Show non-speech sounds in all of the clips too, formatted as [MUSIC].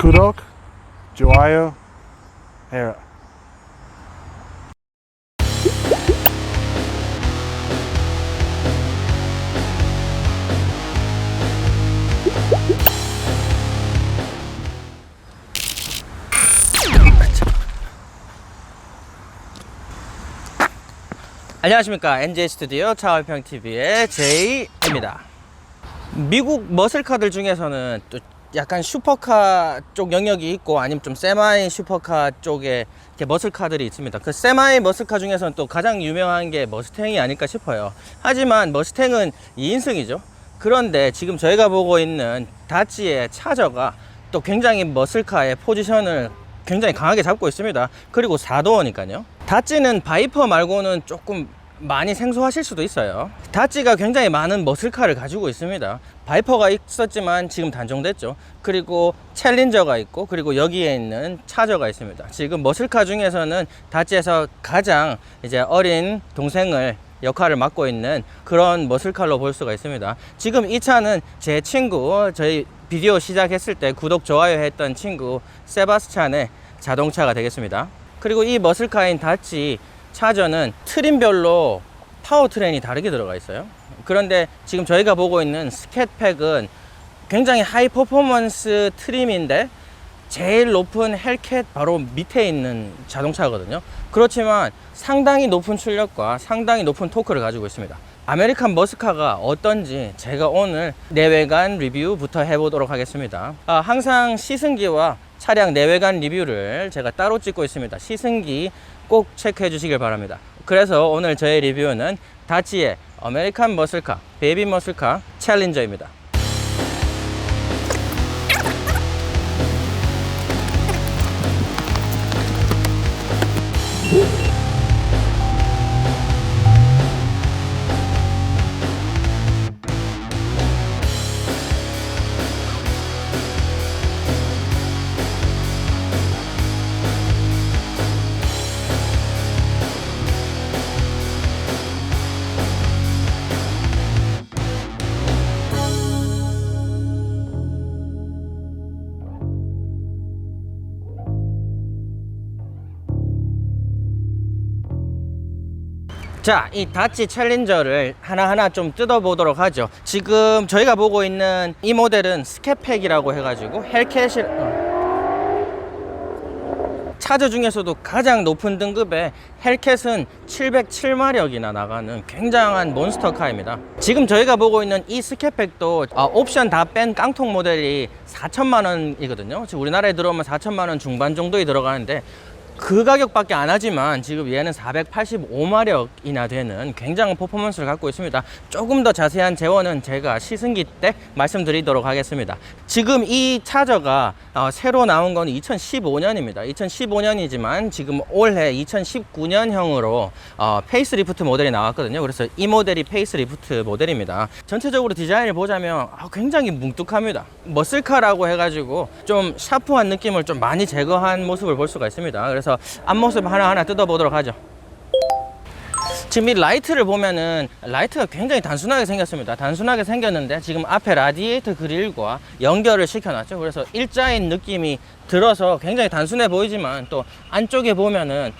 구독, 좋아요 해라. 안녕하십니까 NJ 스튜디오 차월평 TV의 제이입니다. 미국 머슬카들 중에서는 또 약간 슈퍼카 쪽 영역이 있고 아니면 좀 세마이 슈퍼카 쪽에 이렇게 머슬카들이 있습니다. 그 세마이 머슬카 중에서는 또 가장 유명한 게 머스탱이 아닐까 싶어요. 하지만 머스탱은 2인승이죠. 그런데 지금 저희가 보고 있는 다치의 차저가 또 굉장히 머슬카의 포지션을 굉장히 강하게 잡고 있습니다. 그리고 4도어니까요. 다찌는 바이퍼 말고는 조금 많이 생소하실 수도 있어요. 다찌가 굉장히 많은 머슬카를 가지고 있습니다. 바이퍼가 있었지만 지금 단종됐죠. 그리고 챌린저가 있고 그리고 여기에 있는 차저가 있습니다. 지금 머슬카 중에서는 다찌에서 가장 이제 어린 동생을 역할을 맡고 있는 그런 머슬카로 볼 수가 있습니다. 지금 이 차는 제 친구 저희 비디오 시작했을 때 구독 좋아요 했던 친구 세바스찬의 자동차가 되겠습니다. 그리고 이 머슬카인 다치 차저는 트림별로 파워트레인이 다르게 들어가 있어요. 그런데 지금 저희가 보고 있는 스캣팩은 굉장히 하이 퍼포먼스 트림인데 제일 높은 헬캣 바로 밑에 있는 자동차거든요. 그렇지만 상당히 높은 출력과 상당히 높은 토크를 가지고 있습니다. 아메리칸 머스카가 어떤지 제가 오늘 내외관 리뷰부터 해보도록 하겠습니다. 아, 항상 시승기와 차량 내외관 리뷰를 제가 따로 찍고 있습니다. 시승기 꼭 체크해 주시길 바랍니다. 그래서 오늘 저의 리뷰는 다치의 아메리칸 머슬카, 베이비 머슬카 챌린저입니다. 자, 이 다치 챌린저를 하나하나 좀 뜯어보도록 하죠. 지금 저희가 보고 있는 이 모델은 스캣팩이라고 해가지고 헬캣이 어. 차저 중에서도 가장 높은 등급의 헬캣은 707마력이나 나가는 굉장한 몬스터카입니다. 지금 저희가 보고 있는 이 스캣팩도 아, 옵션 다 뺀 깡통 모델이 4천만 원이거든요. 지금 우리나라에 들어오면 4천만 원 중반 정도에 들어가는데 그 가격밖에 안 하지만 지금 얘는 485마력이나 되는 굉장한 퍼포먼스를 갖고 있습니다. 조금 더 자세한 재원은 제가 시승기 때 말씀드리도록 하겠습니다. 지금 이 차저가 어, 새로 나온 건 2015년입니다. 2015년이지만 지금 올해 2019년형으로 어, 페이스리프트 모델이 나왔거든요. 그래서 이 모델이 페이스리프트 모델입니다. 전체적으로 디자인을 보자면 아, 굉장히 뭉뚝합니다. 머슬카라고 해가지고 좀 샤프한 느낌을 좀 많이 제거한 모습을 볼 수가 있습니다. 그래서 앞모습 하나하나 뜯어보도록 하죠. 지금 이 라이트를 보면은 라이트가 굉장히 단순하게 생겼습니다. 단순하게 생겼는데 지금 앞에 라디에이터 그릴과 연결을 시켜놨죠. 그래서 일자인 느낌이 들어서 굉장히 단순해 보이지만 또 안쪽에 보면은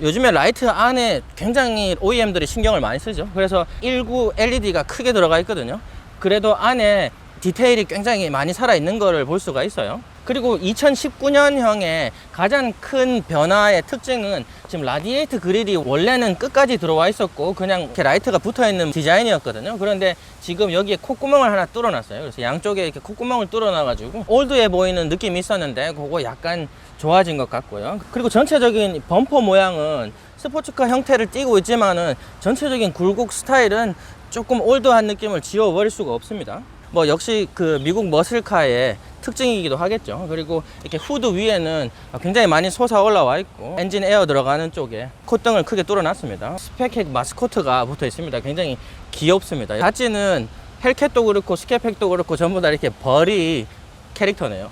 요즘에 라이트 안에 굉장히 OEM들이 신경을 많이 쓰죠. 그래서 19 LED가 크게 들어가 있거든요. 그래도 안에 디테일이 굉장히 많이 살아있는 거를 볼 수가 있어요. 그리고 2019년형의 가장 큰 변화의 특징은 지금 라디에이트 그릴이 원래는 끝까지 들어와 있었고 그냥 이렇게 라이트가 붙어 있는 디자인이었거든요. 그런데 지금 여기에 콧구멍을 하나 뚫어놨어요. 그래서 양쪽에 이렇게 콧구멍을 뚫어놔가지고 올드해 보이는 느낌이 있었는데 그거 약간 좋아진 것 같고요. 그리고 전체적인 범퍼 모양은 스포츠카 형태를 띠고 있지만은 전체적인 굴곡 스타일은 조금 올드한 느낌을 지워버릴 수가 없습니다. 뭐 역시 그 미국 머슬카의 특징이기도 하겠죠. 그리고 이렇게 후드 위에는 굉장히 많이 솟아 올라와 있고 엔진 에어 들어가는 쪽에 콧등을 크게 뚫어놨습니다. 스펙핵 마스코트가 붙어 있습니다. 굉장히 귀엽습니다. 다찌는 헬캣도 그렇고 스캐팩도 그렇고 전부 다 이렇게 벌이 캐릭터네요.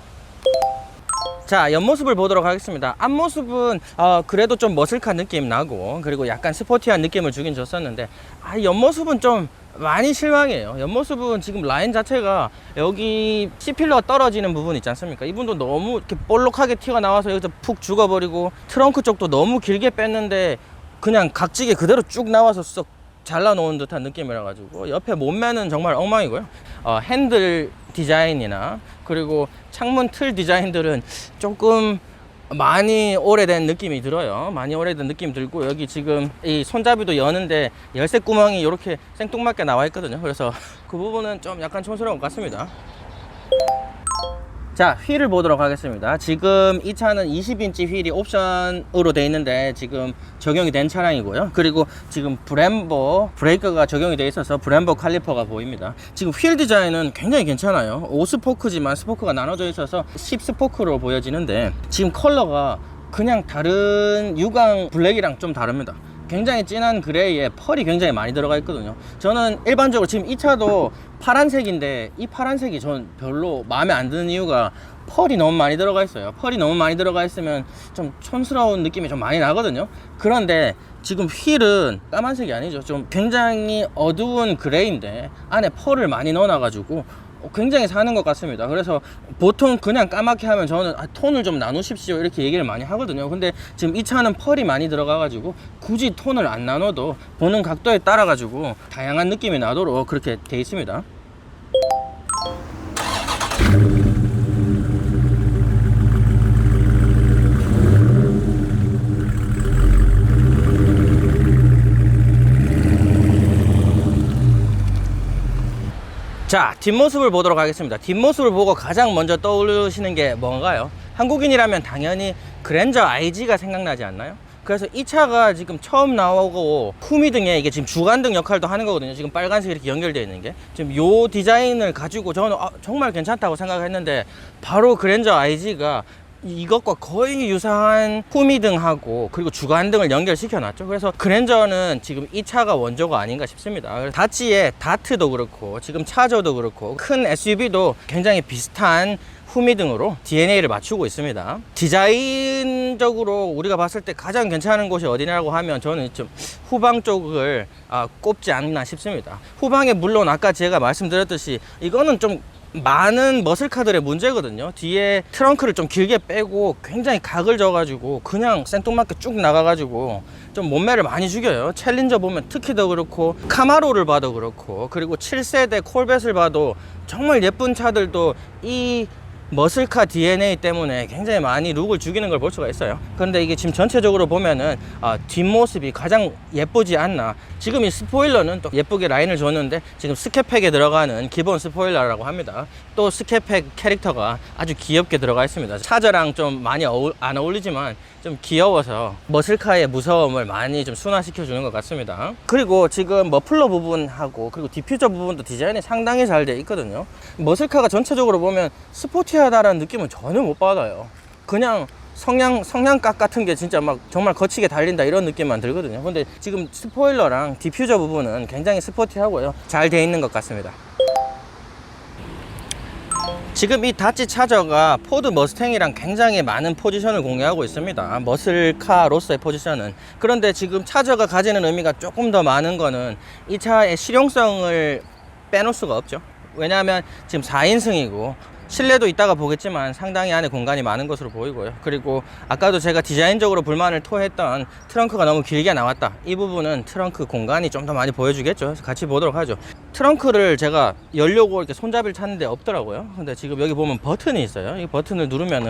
자 옆모습을 보도록 하겠습니다. 앞모습은 어, 그래도 좀 머슬한 느낌 나고 그리고 약간 스포티한 느낌을 주긴 줬었는데 아 옆모습은 좀 많이 실망이에요. 옆모습은 지금 라인 자체가 여기 C필러가 떨어지는 부분 있지 않습니까? 이분도 너무 이렇게 볼록하게 튀어 나와서 여기서 푹 죽어버리고 트렁크 쪽도 너무 길게 뺐는데 그냥 각지게 그대로 쭉 나와서 썩 잘라놓은 듯한 느낌이라 가지고 옆에 몸매는 정말 엉망이고요. 어, 핸들 디자인이나 그리고 창문 틀 디자인들은 조금 많이 오래된 느낌이 들어요. 많이 오래된 느낌 들고 여기 지금 이 손잡이도 여는데 열쇠 구멍이 이렇게 생뚱맞게 나와 있거든요. 그래서 [LAUGHS] 그 부분은 좀 약간 촌스러운 것 같습니다. 자, 휠을 보도록 하겠습니다. 지금 이 차는 20인치 휠이 옵션으로 돼 있는데 지금 적용이 된 차량이고요. 그리고 지금 브렘보 브레이크가 적용이 돼 있어서 브렘보 칼리퍼가 보입니다. 지금 휠 디자인은 굉장히 괜찮아요. 5스포크지만 스포크가 나눠져 있어서 10스포크로 보여지는데 지금 컬러가 그냥 다른 유광 블랙이랑 좀 다릅니다. 굉장히 진한 그레이에 펄이 굉장히 많이 들어가 있거든요. 저는 일반적으로 지금 이 차도 파란색인데 이 파란색이 전 별로 마음에 안 드는 이유가 펄이 너무 많이 들어가 있어요. 펄이 너무 많이 들어가 있으면 좀 촌스러운 느낌이 좀 많이 나거든요. 그런데 지금 휠은 까만색이 아니죠. 좀 굉장히 어두운 그레이인데 안에 펄을 많이 넣어놔 가지고 굉장히 사는 것 같습니다. 그래서 보통 그냥 까맣게 하면 저는 아, 톤을 좀 나누십시오 이렇게 얘기를 많이 하거든요. 근데 지금 이 차는 펄이 많이 들어가가지고 굳이 톤을 안 나눠도 보는 각도에 따라가지고 다양한 느낌이 나도록 그렇게 돼 있습니다. 자, 뒷모습을 보도록 하겠습니다. 뒷모습을 보고 가장 먼저 떠오르시는 게 뭔가요? 한국인이라면 당연히 그랜저 IG가 생각나지 않나요? 그래서 이 차가 지금 처음 나오고 후미 등에 이게 지금 주간등 역할도 하는 거거든요. 지금 빨간색 이렇게 연결되어 있는 게. 지금 요 디자인을 가지고 저는 아, 정말 괜찮다고 생각했는데 바로 그랜저 IG가 이것과 거의 유사한 후미등하고 그리고 주간등을 연결시켜 놨죠. 그래서 그랜저는 지금 이 차가 원조가 아닌가 싶습니다. 다치의 다트도 그렇고 지금 차저도 그렇고 큰 SUV도 굉장히 비슷한 후미등으로 DNA를 맞추고 있습니다. 디자인적으로 우리가 봤을 때 가장 괜찮은 곳이 어디냐고 하면 저는 좀 후방 쪽을 아, 꼽지 않나 싶습니다. 후방에 물론 아까 제가 말씀드렸듯이 이거는 좀 많은 머슬카들의 문제거든요. 뒤에 트렁크를 좀 길게 빼고 굉장히 각을 져가지고 그냥 생뚱맞게 쭉 나가가지고 좀 몸매를 많이 죽여요. 챌린저 보면 특히 더 그렇고 카마로를 봐도 그렇고 그리고 7세대 콜벳을 봐도 정말 예쁜 차들도 이 머슬카 DNA 때문에 굉장히 많이 룩을 죽이는 걸 볼 수가 있어요. 그런데 이게 지금 전체적으로 보면은 아, 뒷모습이 가장 예쁘지 않나. 지금 이 스포일러는 또 예쁘게 라인을 줬는데 지금 스캐팩에 들어가는 기본 스포일러라고 합니다. 또 스캐팩 캐릭터가 아주 귀엽게 들어가 있습니다. 차저랑 좀 많이 어울, 안 어울리지만 좀 귀여워서 머슬카의 무서움을 많이 좀 순화시켜 주는 것 같습니다. 그리고 지금 머플러 부분하고 그리고 디퓨저 부분도 디자인이 상당히 잘 돼 있거든요. 머슬카가 전체적으로 보면 스포티하다라는 느낌은 전혀 못 받아요. 그냥 성냥 성냥각 같은 게 진짜 막 정말 거치게 달린다 이런 느낌만 들거든요. 근데 지금 스포일러랑 디퓨저 부분은 굉장히 스포티하고요. 잘 돼 있는 것 같습니다. 지금 이 다치 차저가 포드 머스탱이랑 굉장히 많은 포지션을 공유하고 있습니다. 머슬카로서의 포지션은. 그런데 지금 차저가 가지는 의미가 조금 더 많은 거는 이 차의 실용성을 빼놓을 수가 없죠. 왜냐하면 지금 4인승이고 실내도 이따가 보겠지만 상당히 안에 공간이 많은 것으로 보이고요. 그리고 아까도 제가 디자인적으로 불만을 토했던 트렁크가 너무 길게 나왔다. 이 부분은 트렁크 공간이 좀 더 많이 보여주겠죠. 같이 보도록 하죠. 트렁크를 제가 열려고 이렇게 손잡이를 찾는데 없더라고요. 근데 지금 여기 보면 버튼이 있어요. 이 버튼을 누르면은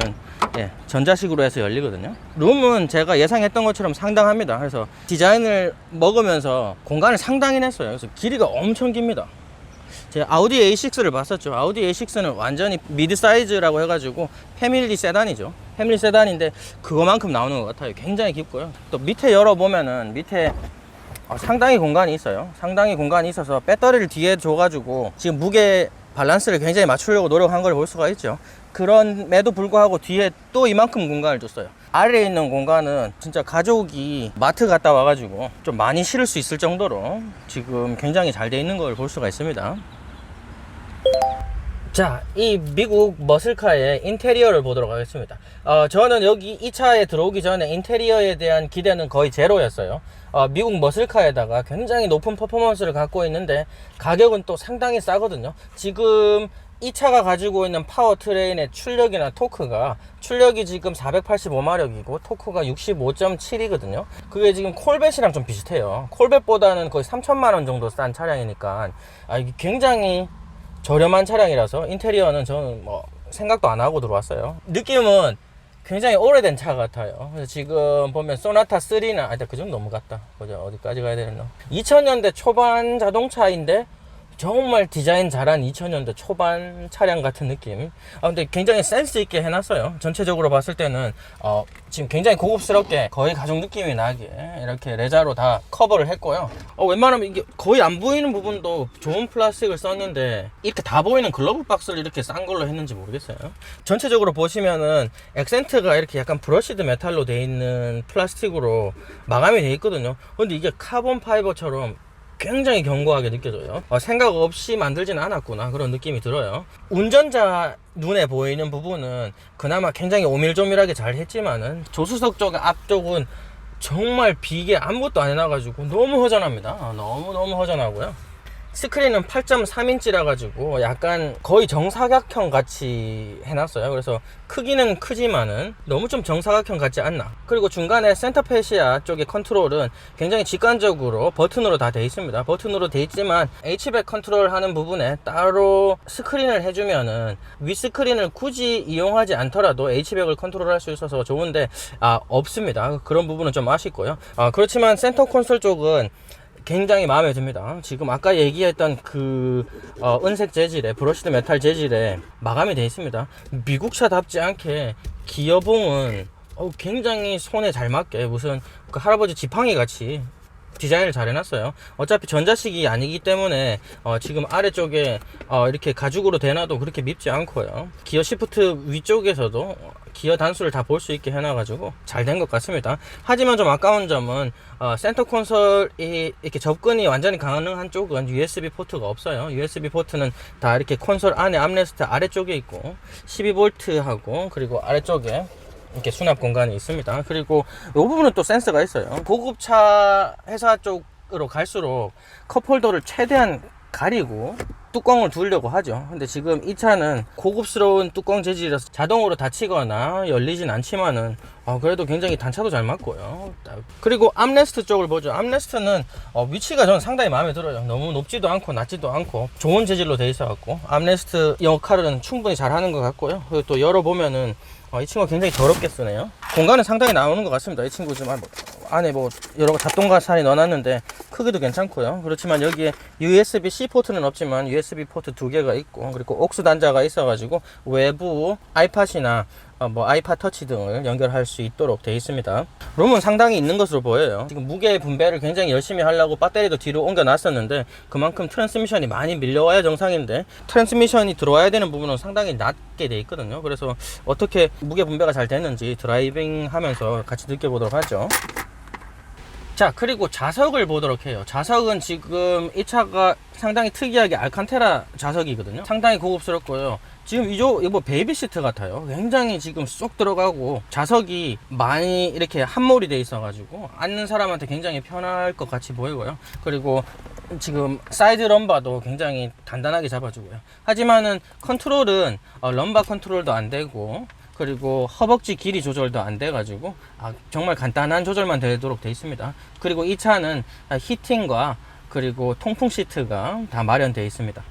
예, 전자식으로 해서 열리거든요. 룸은 제가 예상했던 것처럼 상당합니다. 그래서 디자인을 먹으면서 공간을 상당히 냈어요. 그래서 길이가 엄청 깁니다. 제가 아우디 A6를 봤었죠. 아우디 A6는 완전히 미드 사이즈라고 해가지고 패밀리 세단이죠. 패밀리 세단인데 그거만큼 나오는 것 같아요. 굉장히 깊고요. 또 밑에 열어보면은 밑에 어, 상당히 공간이 있어요. 상당히 공간이 있어서 배터리를 뒤에 줘가지고 지금 무게 밸런스를 굉장히 맞추려고 노력한 걸 볼 수가 있죠. 그런에도 불구하고 뒤에 또 이만큼 공간을 줬어요. 아래에 있는 공간은 진짜 가족이 마트 갔다 와가지고 좀 많이 실을 수 있을 정도로 지금 굉장히 잘 돼 있는 걸 볼 수가 있습니다. 자, 이 미국 머슬카의 인테리어를 보도록 하겠습니다. 어, 저는 여기 이 차에 들어오기 전에 인테리어에 대한 기대는 거의 제로였어요. 어, 미국 머슬카에다가 굉장히 높은 퍼포먼스를 갖고 있는데 가격은 또 상당히 싸거든요. 지금 이 차가 가지고 있는 파워 트레인의 출력이나 토크가 출력이 지금 485마력이고 토크가 65.7이거든요. 그게 지금 콜벳이랑 좀 비슷해요. 콜벳보다는 거의 3천만 원 정도 싼 차량이니까 아, 이게 굉장히 저렴한 차량이라서 인테리어는 저는 뭐 생각도 안 하고 들어왔어요. 느낌은 굉장히 오래된 차 같아요. 그래서 지금 보면 소나타 3나 아니다 그 정도 넘어갔다. 어디까지 가야 되나? 2000년대 초반 자동차인데 정말 디자인 잘한 2000년대 초반 차량 같은 느낌. 아, 근데 굉장히 센스 있게 해놨어요. 전체적으로 봤을 때는, 어, 지금 굉장히 고급스럽게 거의 가죽 느낌이 나게 이렇게 레자로 다 커버를 했고요. 어, 웬만하면 이게 거의 안 보이는 부분도 좋은 플라스틱을 썼는데, 이렇게 다 보이는 글러브 박스를 이렇게 싼 걸로 했는지 모르겠어요. 전체적으로 보시면은, 액센트가 이렇게 약간 브러시드 메탈로 돼 있는 플라스틱으로 마감이 돼 있거든요. 근데 이게 카본 파이버처럼 굉장히 견고하게 느껴져요. 어, 생각 없이 만들진 않았구나 그런 느낌이 들어요. 운전자 눈에 보이는 부분은 그나마 굉장히 오밀조밀하게 잘 했지만은 조수석 쪽 앞쪽은 정말 비계 아무것도 안 해놔가지고 너무 허전합니다. 어, 너무 너무 허전하고요. 스크린은 8.3인치라 가지고 약간 거의 정사각형 같이 해놨어요. 그래서 크기는 크지만은 너무 좀 정사각형 같지 않나. 그리고 중간에 센터페시아 쪽의 컨트롤은 굉장히 직관적으로 버튼으로 다 돼 있습니다. 버튼으로 돼 있지만 H백 컨트롤 하는 부분에 따로 스크린을 해주면은 윗스크린을 굳이 이용하지 않더라도 H백을 컨트롤할 수 있어서 좋은데 아 없습니다. 그런 부분은 좀 아쉽고요. 아 그렇지만 센터 콘솔 쪽은 굉장히 마음에 듭니다. 지금 아까 얘기했던 그 어, 은색 재질의 브러시드 메탈 재질에 마감이 되어 있습니다. 미국 차답지 않게 기어봉은 어, 굉장히 손에 잘 맞게 무슨 그 할아버지 지팡이 같이 디자인을 잘 해놨어요. 어차피 전자식이 아니기 때문에 어, 지금 아래쪽에 어, 이렇게 가죽으로 대놔도 그렇게 밉지 않고요. 기어 시프트 위쪽에서도 기어 단수를 다 볼 수 있게 해놔가지고 잘 된 것 같습니다. 하지만 좀 아까운 점은 어, 센터 콘솔이 이렇게 접근이 완전히 가능한 쪽은 USB 포트가 없어요. USB 포트는 다 이렇게 콘솔 안에 암레스트 아래쪽에 있고 12V하고 그리고 아래쪽에 이렇게 수납 공간이 있습니다. 그리고 이 부분은 또 센스가 있어요. 고급차 회사 쪽으로 갈수록 컵홀더를 최대한 가리고 뚜껑을 두려고 하죠. 근데 지금 이 차는 고급스러운 뚜껑 재질이라서 자동으로 닫히거나 열리진 않지만은 어, 그래도 굉장히 단차도 잘 맞고요. 그리고 암레스트 쪽을 보죠. 암레스트는 어, 위치가 저는 상당히 마음에 들어요. 너무 높지도 않고 낮지도 않고 좋은 재질로 돼 있어 갖고 암레스트 역할은 충분히 잘 하는 것 같고요. 그리고 또 열어보면은 어, 이 친구가 굉장히 더럽게 쓰네요. 공간은 상당히 나오는 것 같습니다. 이 친구 좀 뭐, 안에 뭐 여러 잡동가사리 넣어놨는데 크기도 괜찮고요. 그렇지만 여기에 USB-C 포트는 없지만 USB 포트 두 개가 있고 그리고 옥스 단자가 있어 가지고 외부 아이팟이나 어, 뭐 아이팟 터치 등을 연결할 수 있도록 되어 있습니다. 룸은 상당히 있는 것으로 보여요. 지금 무게 분배를 굉장히 열심히 하려고 배터리도 뒤로 옮겨 놨었는데 그만큼 트랜스미션이 많이 밀려와야 정상인데 트랜스미션이 들어와야 되는 부분은 상당히 낮게 돼 있거든요. 그래서 어떻게 무게 분배가 잘 됐는지 드라이빙 하면서 같이 느껴보도록 하죠. 자 그리고 자석을 보도록 해요. 자석은 지금 이 차가 상당히 특이하게 알칸테라 자석이거든요. 상당히 고급스럽고요. 지금 이조 이거 뭐 베이비 시트 같아요. 굉장히 지금 쏙 들어가고 자석이 많이 이렇게 함몰이 돼 있어 가지고 앉는 사람한테 굉장히 편할 것 같이 보이고요. 그리고 지금 사이드 럼바도 굉장히 단단하게 잡아주고요. 하지만은 컨트롤은 어, 럼바 컨트롤도 안 되고 그리고 허벅지 길이 조절도 안 돼가지고 아, 정말 간단한 조절만 되도록 돼 있습니다. 그리고 이 차는 아, 히팅과 그리고 통풍 시트가 다 마련되어 있습니다.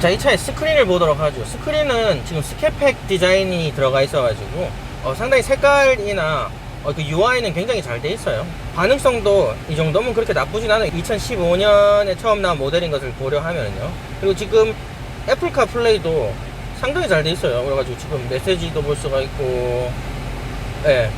자, 이 차의 스크린을 보도록 하죠. 스크린은 지금 스캐팩 디자인이 들어가 있어가지고 어, 상당히 색깔이나 어, 그 UI는 굉장히 잘 돼 있어요. 반응성도 이 정도면 그렇게 나쁘진 않아요. 2015년에 처음 나온 모델인 것을 고려하면요. 그리고 지금 애플카 플레이도 상당히 잘 돼 있어요. 그래가지고 지금 메시지도 볼 수가 있고, 예.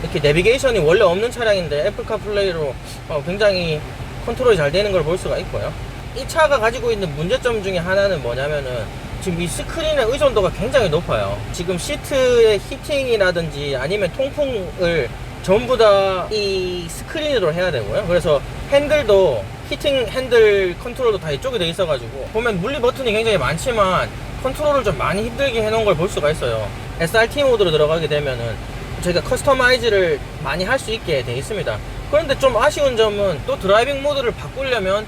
이렇게 내비게이션이 원래 없는 차량인데 애플 카 플레이로 어, 굉장히 컨트롤이 잘 되는 걸 볼 수가 있고요. 이 차가 가지고 있는 문제점 중에 하나는 뭐냐면은 지금 이 스크린의 의존도가 굉장히 높아요. 지금 시트의 히팅이라든지 아니면 통풍을 전부 다 이 스크린으로 해야 되고요. 그래서 핸들도 히팅 핸들 컨트롤도 다 이쪽에 돼 있어가지고 보면 물리 버튼이 굉장히 많지만 컨트롤을 좀 많이 힘들게 해놓은 걸 볼 수가 있어요. SRT 모드로 들어가게 되면은 저희가 커스터마이즈를 많이 할 수 있게 돼 있습니다. 그런데 좀 아쉬운 점은 또 드라이빙 모드를 바꾸려면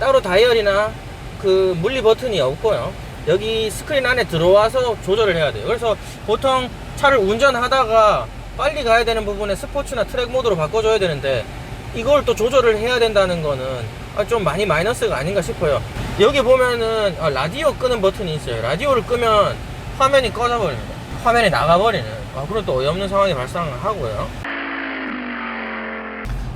따로 다이얼이나 그 물리 버튼이 없고요. 여기 스크린 안에 들어와서 조절을 해야 돼요. 그래서 보통 차를 운전하다가 빨리 가야 되는 부분에 스포츠나 트랙 모드로 바꿔줘야 되는데 이걸 또 조절을 해야 된다는 거는 아, 좀 많이 마이너스가 아닌가 싶어요. 여기 보면은 아, 라디오 끄는 버튼이 있어요. 라디오를 끄면 화면이 꺼져버립니다. 화면이 나가버리는. 아, 그런 또 어이없는 상황이 발생하고요.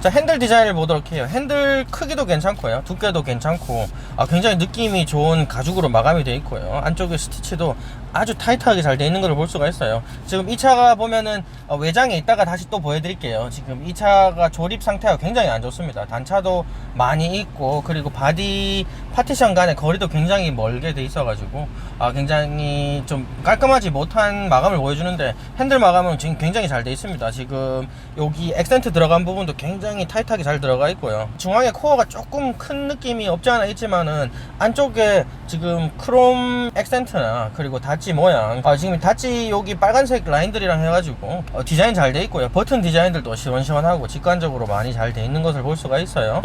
자 핸들 디자인을 보도록 해요 핸들 크기도 괜찮고요 두께도 괜찮고 아, 굉장히 느낌이 좋은 가죽으로 마감이 되어 있고요 안쪽에 스티치도 아주 타이트하게 잘 되어 있는 걸 볼 수가 있어요. 지금 이 차가 보면은 어, 외장에 있다가 다시 또 보여드릴게요. 지금 이 차가 조립 상태가 굉장히 안 좋습니다. 단차도 많이 있고 그리고 바디 파티션 간의 거리도 굉장히 멀게 돼 있어 가지고 아, 굉장히 좀 깔끔하지 못한 마감을 보여주는데 핸들 마감은 지금 굉장히 잘 돼 있습니다. 지금 여기 액센트 들어간 부분도 굉장히 타이트하게 잘 들어가 있고요. 중앙에 코어가 조금 큰 느낌이 없지 않아 있지만은 안쪽에 지금 크롬 액센트나 그리고 다찌 모양 아, 지금 다찌 여기 빨간색 라인들이랑 해가지고 어, 디자인 잘 돼 있고요 버튼 디자인들도 시원시원하고 직관적으로 많이 잘 돼 있는 것을 볼 수가 있어요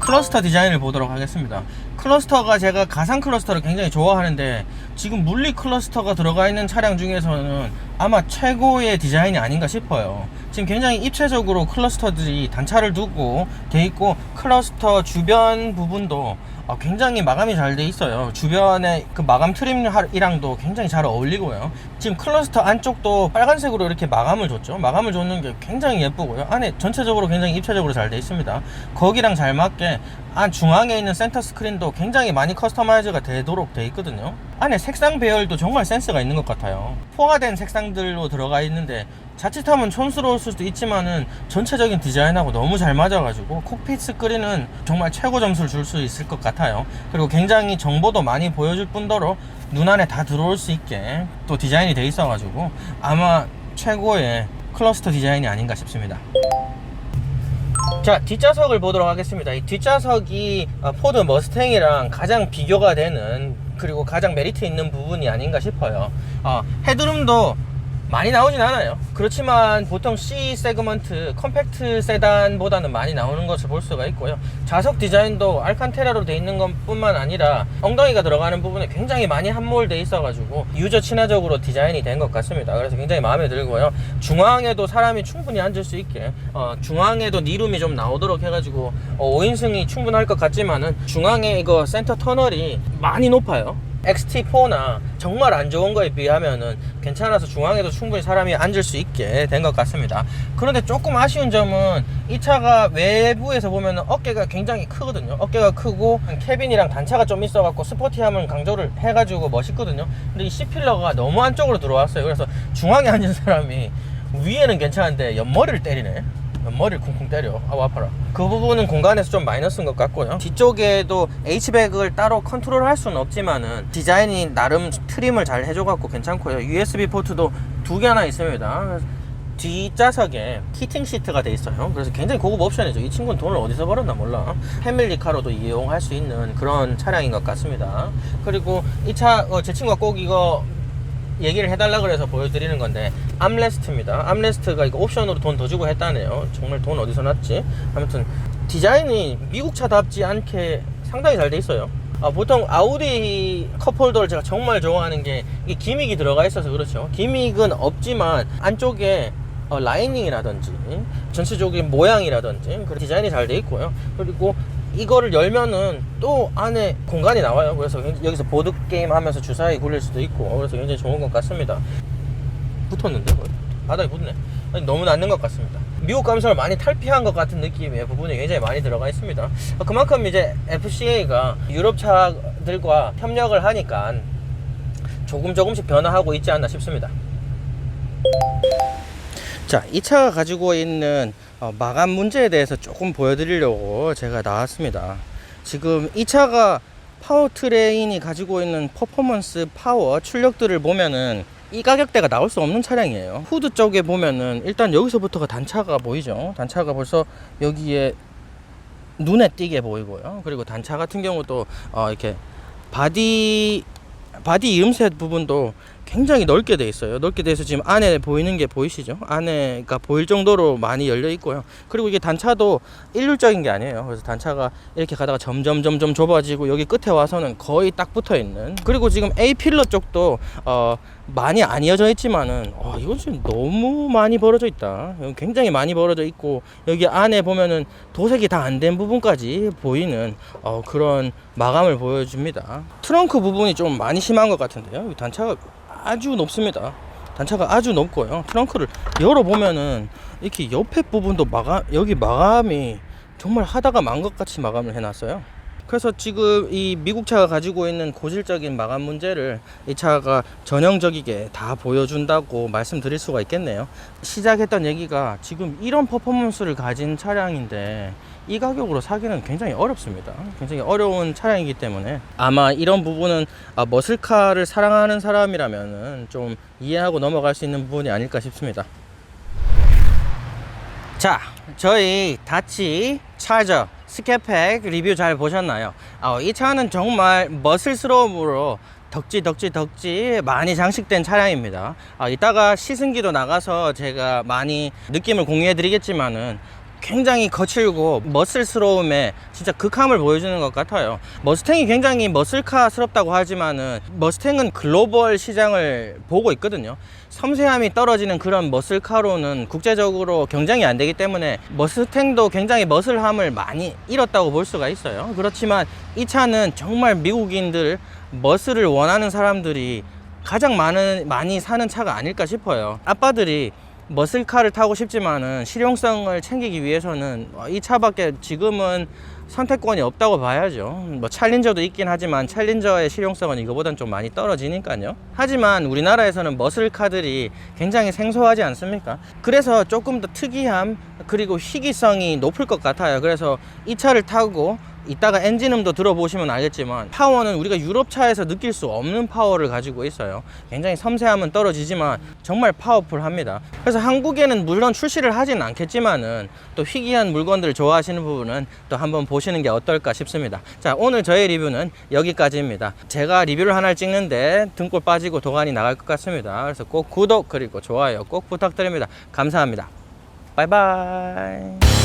클러스터 디자인을 보도록 하겠습니다. 클러스터가 제가 가상 클러스터를 굉장히 좋아하는데 지금 물리 클러스터가 들어가 있는 차량 중에서는 아마 최고의 디자인이 아닌가 싶어요. 지금 굉장히 입체적으로 클러스터들이 단차를 두고 돼 있고 클러스터 주변 부분도 어, 굉장히 마감이 잘 돼 있어요. 주변에 그 마감 트림이랑도 굉장히 잘 어울리고요. 지금 클러스터 안쪽도 빨간색으로 이렇게 마감을 줬죠. 마감을 줬는 게 굉장히 예쁘고요. 안에 전체적으로 굉장히 입체적으로 잘 돼 있습니다. 거기랑 잘 맞게 안 중앙에 있는 센터 스크린도 굉장히 많이 커스터마이즈가 되도록 돼 있거든요. 안에 색상 배열도 정말 센스가 있는 것 같아요. 포화된 색상들로 들어가 있는데 자칫하면 촌스러울 수도 있지만은 전체적인 디자인하고 너무 잘 맞아가지고 콕핏 스크린은 정말 최고 점수를 줄 수 있을 것 같아요. 그리고 굉장히 정보도 많이 보여줄 뿐더러 눈 안에 다 들어올 수 있게 또 디자인이 돼 있어가지고 아마 최고의 클러스터 디자인이 아닌가 싶습니다. 자 뒷좌석을 보도록 하겠습니다 이 뒷좌석이 어, 포드 머스탱이랑 가장 비교가 되는 그리고 가장 메리트 있는 부분이 아닌가 싶어요 어, 헤드룸도 많이 나오진 않아요. 그렇지만 보통 C 세그먼트 컴팩트 세단보다는 많이 나오는 것을 볼 수가 있고요. 좌석 디자인도 알칸테라로 돼 있는 것 뿐만 아니라 엉덩이가 들어가는 부분에 굉장히 많이 함몰돼 있어 가지고 유저 친화적으로 디자인이 된 것 같습니다. 그래서 굉장히 마음에 들고요. 중앙에도 사람이 충분히 앉을 수 있게 어, 중앙에도 니룸이 좀 나오도록 해가지고 어, 5인승이 충분할 것 같지만은 중앙에 이거 센터 터널이 많이 높아요 XT4나 정말 안 좋은 거에 비하면은 괜찮아서 중앙에도 충분히 사람이 앉을 수 있게 된 것 같습니다. 그런데 조금 아쉬운 점은 이 차가 외부에서 보면은 어깨가 굉장히 크거든요. 어깨가 크고 캐빈이랑 단차가 좀 있어갖고 스포티함을 강조를 해가지고 멋있거든요. 근데 이 C필러가 너무 안쪽으로 들어왔어요. 그래서 중앙에 앉은 사람이 위에는 괜찮은데 옆머리를 때리네. 머리를 쿵쿵 때려. 아우 아파라. 그 부분은 공간에서 좀 마이너스인 것 같고요. 뒤쪽에도 H백을 따로 컨트롤 할 수는 없지만은 디자인이 나름 트림을 잘 해줘갖고 괜찮고요. USB 포트도 두 개나 있습니다. 뒷좌석에 히팅 시트가 돼 있어요. 그래서 굉장히 고급 옵션이죠. 이 친구는 돈을 어디서 벌었나 몰라. 패밀리카로도 이용할 수 있는 그런 차량인 것 같습니다. 그리고 이 차, 어, 제 친구가 꼭 이거 얘기를 해달라 그래서 보여드리는 건데 암레스트입니다. 암레스트가 이거 옵션으로 돈 더 주고 했다네요. 정말 돈 어디서 났지? 아무튼 디자인이 미국 차답지 않게 상당히 잘 돼 있어요. 아, 보통 아우디 컵홀더를 제가 정말 좋아하는 게 이게 기믹이 들어가 있어서 그렇죠. 기믹은 없지만 안쪽에 어, 라이닝이라든지 전체적인 모양이라든지 그 디자인이 잘 돼 있고요. 그리고 이거를 열면은 또 안에 공간이 나와요. 그래서 여기서 보드 게임 하면서 주사위 굴릴 수도 있고 그래서 굉장히 좋은 것 같습니다. 붙었는데 거의? 바닥에 붙네. 아니, 너무 낮는 것 같습니다. 미국 감성을 많이 탈피한 것 같은 느낌의 부분이 굉장히 많이 들어가 있습니다. 어, 그만큼 이제 FCA가 유럽 차들과 협력을 하니까 조금 조금씩 변화하고 있지 않나 싶습니다. 자, 이 차가 가지고 있는 어, 마감 문제에 대해서 조금 보여드리려고 제가 나왔습니다. 지금 이 차가 파워 트레인이 가지고 있는 퍼포먼스, 파워, 출력들을 보면은 이 가격대가 나올 수 없는 차량이에요. 후드 쪽에 보면은 일단 여기서부터가 단차가 보이죠. 단차가 벌써 여기에 눈에 띄게 보이고요. 그리고 단차 같은 경우도 어, 이렇게 바디 바디 이음새 부분도 굉장히 넓게 돼 있어요. 넓게 돼서 지금 안에 보이는 게 보이시죠? 안에가 보일 정도로 많이 열려 있고요. 그리고 이게 단차도 일률적인 게 아니에요. 그래서 단차가 이렇게 가다가 점점 점점 좁아지고 여기 끝에 와서는 거의 딱 붙어 있는. 그리고 지금 A 필러 쪽도 어 많이 안 이어져 있지만은 어 이거 지금 너무 많이 벌어져 있다. 굉장히 많이 벌어져 있고 여기 안에 보면은 도색이 다 안 된 부분까지 보이는 어 그런 마감을 보여줍니다. 트렁크 부분이 좀 많이 심한 것 같은데요. 이 단차가 아주 높습니다. 단차가 아주 높고요. 트렁크를 열어보면은 이렇게 옆에 부분도 마감, 여기 마감이 정말 하다가 만 것 같이 마감을 해놨어요. 그래서 지금 이 미국 차가 가지고 있는 고질적인 마감 문제를 이 차가 전형적이게 다 보여준다고 말씀드릴 수가 있겠네요. 시작했던 얘기가 지금 이런 퍼포먼스를 가진 차량인데 이 가격으로 사기는 굉장히 어렵습니다. 굉장히 어려운 차량이기 때문에 아마 이런 부분은 아, 머슬카를 사랑하는 사람이라면은 좀 이해하고 넘어갈 수 있는 부분이 아닐까 싶습니다. 자, 저희 다치 차저 스케팩 리뷰 잘 보셨나요? 어, 이 차는 정말 머슬스러움으로 덕지 덕지 덕지 많이 장식된 차량입니다. 아, 이따가 시승기도 나가서 제가 많이 느낌을 공유해 드리겠지만은 굉장히 거칠고 머슬스러움에 진짜 극함을 보여주는 것 같아요. 머스탱이 굉장히 머슬카스럽다고 하지만은 머스탱은 글로벌 시장을 보고 있거든요. 섬세함이 떨어지는 그런 머슬카로는 국제적으로 경쟁이 안 되기 때문에 머스탱도 굉장히 머슬함을 많이 잃었다고 볼 수가 있어요. 그렇지만 이 차는 정말 미국인들 머슬을 원하는 사람들이 가장 많은 많이 사는 차가 아닐까 싶어요. 아빠들이 머슬카를 타고 싶지만은 실용성을 챙기기 위해서는 어, 이 차밖에 지금은 선택권이 없다고 봐야죠. 뭐 챌린저도 있긴 하지만 챌린저의 실용성은 이거보단 좀 많이 떨어지니까요. 하지만 우리나라에서는 머슬카들이 굉장히 생소하지 않습니까? 그래서 조금 더 특이함 그리고 희귀성이 높을 것 같아요. 그래서 이 차를 타고 이따가 엔진음도 들어보시면 알겠지만 파워는 우리가 유럽차에서 느낄 수 없는 파워를 가지고 있어요. 굉장히 섬세함은 떨어지지만 정말 파워풀합니다. 그래서 한국에는 물론 출시를 하진 않겠지만은 또 희귀한 물건들을 좋아하시는 부분은 또 한번 보시는 게 어떨까 싶습니다. 자, 오늘 저의 리뷰는 여기까지입니다. 제가 리뷰를 하나를 찍는데 등골 빠지고 도관이 나갈 것 같습니다. 그래서 꼭 구독 그리고 좋아요 꼭 부탁드립니다. 감사합니다. 바이바이.